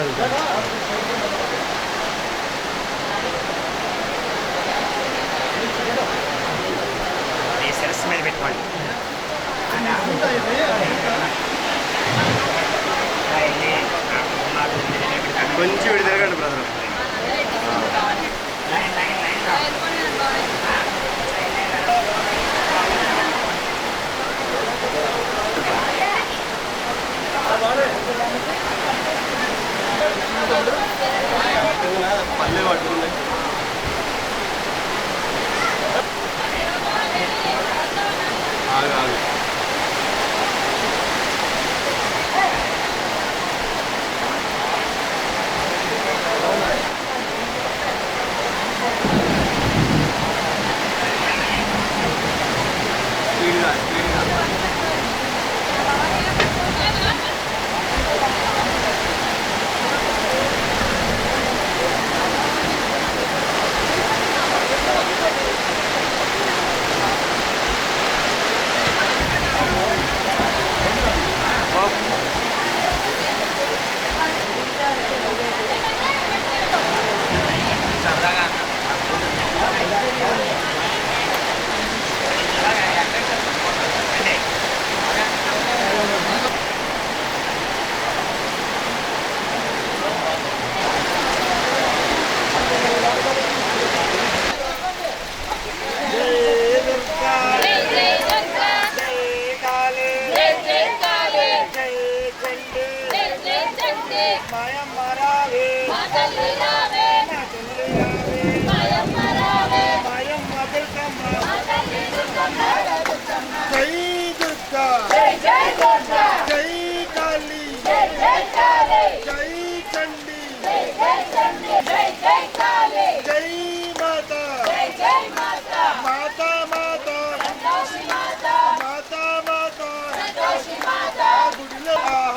ಧನ್ಯವಾದಗಳು పల్లె పట్టుకుంది ఆగు ఆగు స్పీడ్గా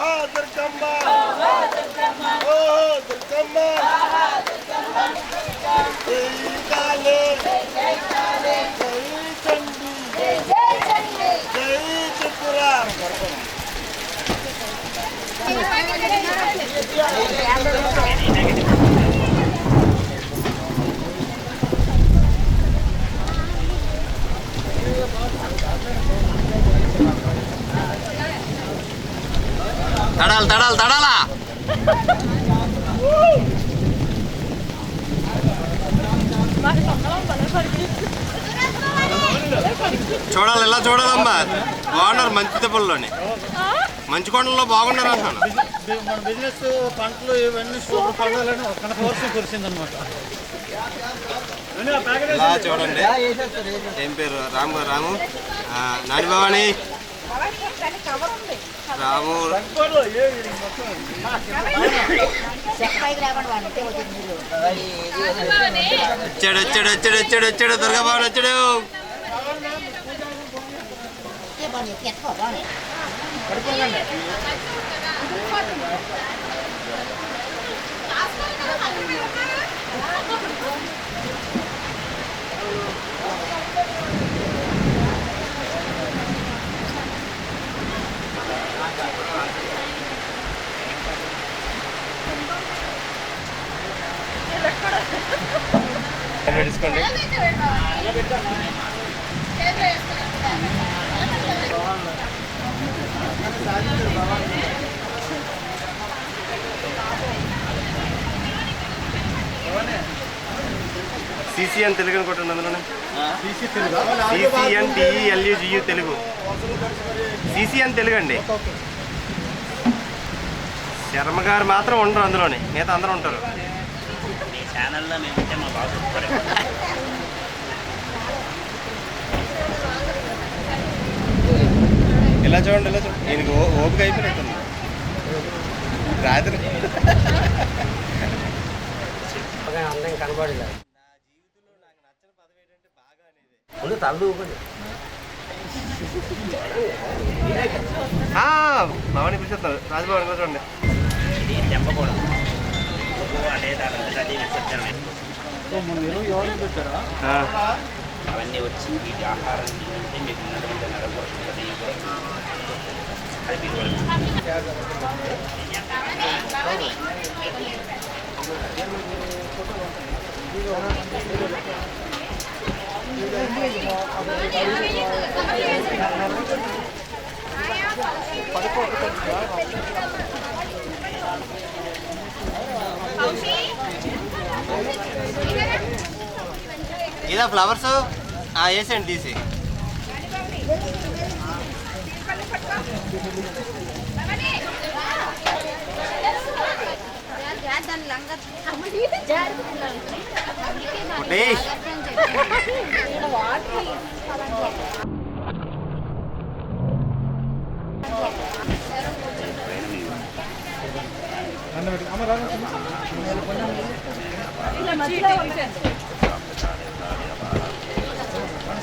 Oh, the command! Oh, the command! తడాలి తడాలి తడాలా. చూడాలి ఇలా చూడాలమ్మా? బాగున్నారు మంచి దెబ్బల్లోని మంచి కొండల్లో బాగున్నారు అంటున్నాను మన బిజినెస్ పంటలు ఇవన్నీ సూపర్ పండాలని కనక వర్షం కురిసిందనమాట. ఇలా చూడండి. ఏం పేరు? రాము రాము. ఆ, నాని భవాని రాము వచ్చాడు వచ్చాడు వచ్చాడు వచ్చాడు వచ్చాడు บ่นี่เผ็ดทอดบ่นี่บ่ได้ป้องกันแบบนี้เป็นเรื่องที่สกอร์เล็ก సిసిఎన్ తెలుగు అనుకుంటుంది అందులోనే. CCN T E L U G U Telugu. CCN Telugu. అండి శర్మ గారు మాత్రం ఉండరు అందులోని. మిగతా అందరూ ఉంటారు. మీ ఛానల్లో మేము మా బాబు ఇలా చూడండి ఇలా చూడండి. ఈయనకి ఓపిక అయిపోయినట్టుంది. రాత్రి. అందం కనబడలేదు. ముందు ఆ, భవాని పిలుచుతున్నారు రాజభవన్ కూడా. తెంపకూడదు నువ్వు అదే దాని పెట్టారా ఆ, అవన్నీ వచ్చి వీటి ఆహారం తింటే మీకు ఉన్నటువంటి నరకోశం అది అది మీరు ఇదా ఫ్లవర్స్? ఆ, వేసేయండి తీసి. దాని లంగా ఒకటి. అన్న పెట్టి అమ్మ. రాను కార్కి నుంచి ద్వారపడ్డాను మంచి ఏదైనా కార్యక్రమం అయిపోతుంది బాబు కూడా మంచి మంచి ఏదో చూసుకుంటారో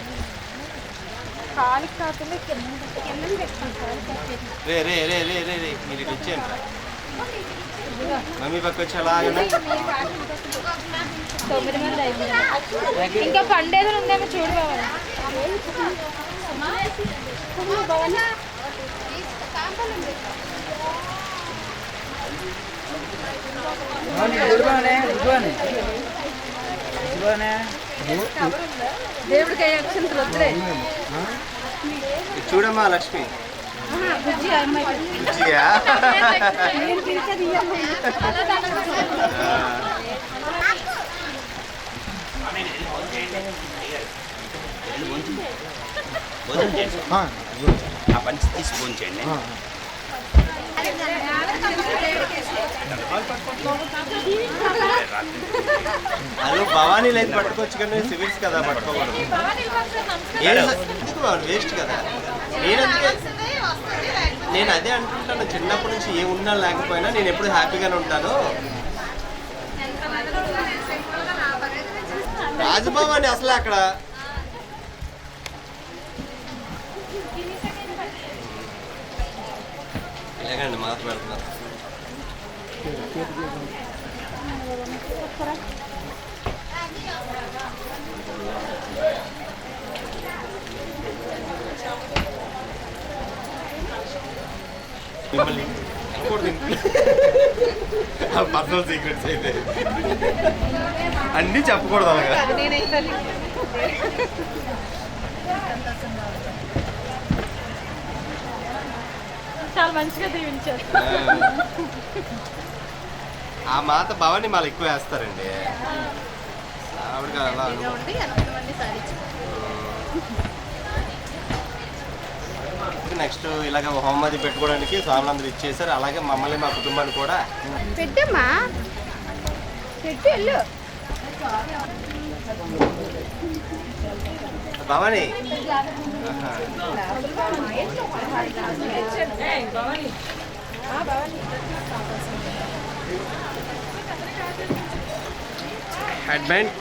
కాలు కాకుండా కింద కింద పెట్టుకుంటారు రే రే రే రే రే రే మీరు ఇటు ఇచ్చేయండి. రా. మమ్మీ పక్క వచ్చి అలాగనే. తొమ్మిది మంది అయిపోయింది ఇంకా పండేదో ఉందేమో చూడు బాబా. దేవుడికి అక్షంతలు వద్దులే ఇది చూడమ్మా లక్ష్మి. ఆ పంచి తీసి భోజనం చేయండి అదో భవానీ లైన్ పట్టుకోవచ్చు కానీ సివిల్స్ కదా పట్టుకోకూడదు. వేస్ట్ కదా? నేను నేను అదే అంటుంటాను చిన్నప్పటి నుంచి ఏ ఉన్నా లేకపోయినా నేను ఎప్పుడు హ్యాపీగానే ఉంటాను. రాజభవాని అసలు అక్కడ. లేకండి మాత పెడుతున్నారు మిమ్మల్ని అనకూడదు పర్సనల్ సీక్రెట్స్ అయితే. అన్నీ చెప్పకూడదు అలాగా. చాలా మంచిగా దీవించారు. ఆ. మాత భవాని మాలు ఎక్కువ వేస్తారండి. ఆవిడకి అలా నెక్స్ట్ ఇలాగ హోమది పెట్టుకోవడానికి స్వాములందరూ ఇచ్చేసారు అలాగే మమ్మల్ని మా కుటుంబాన్ని కూడా. పెట్టమ్మా. పెట్టు వెళ్ళు. భవాని. హెడ్ బ్యాండ్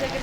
దగ్గర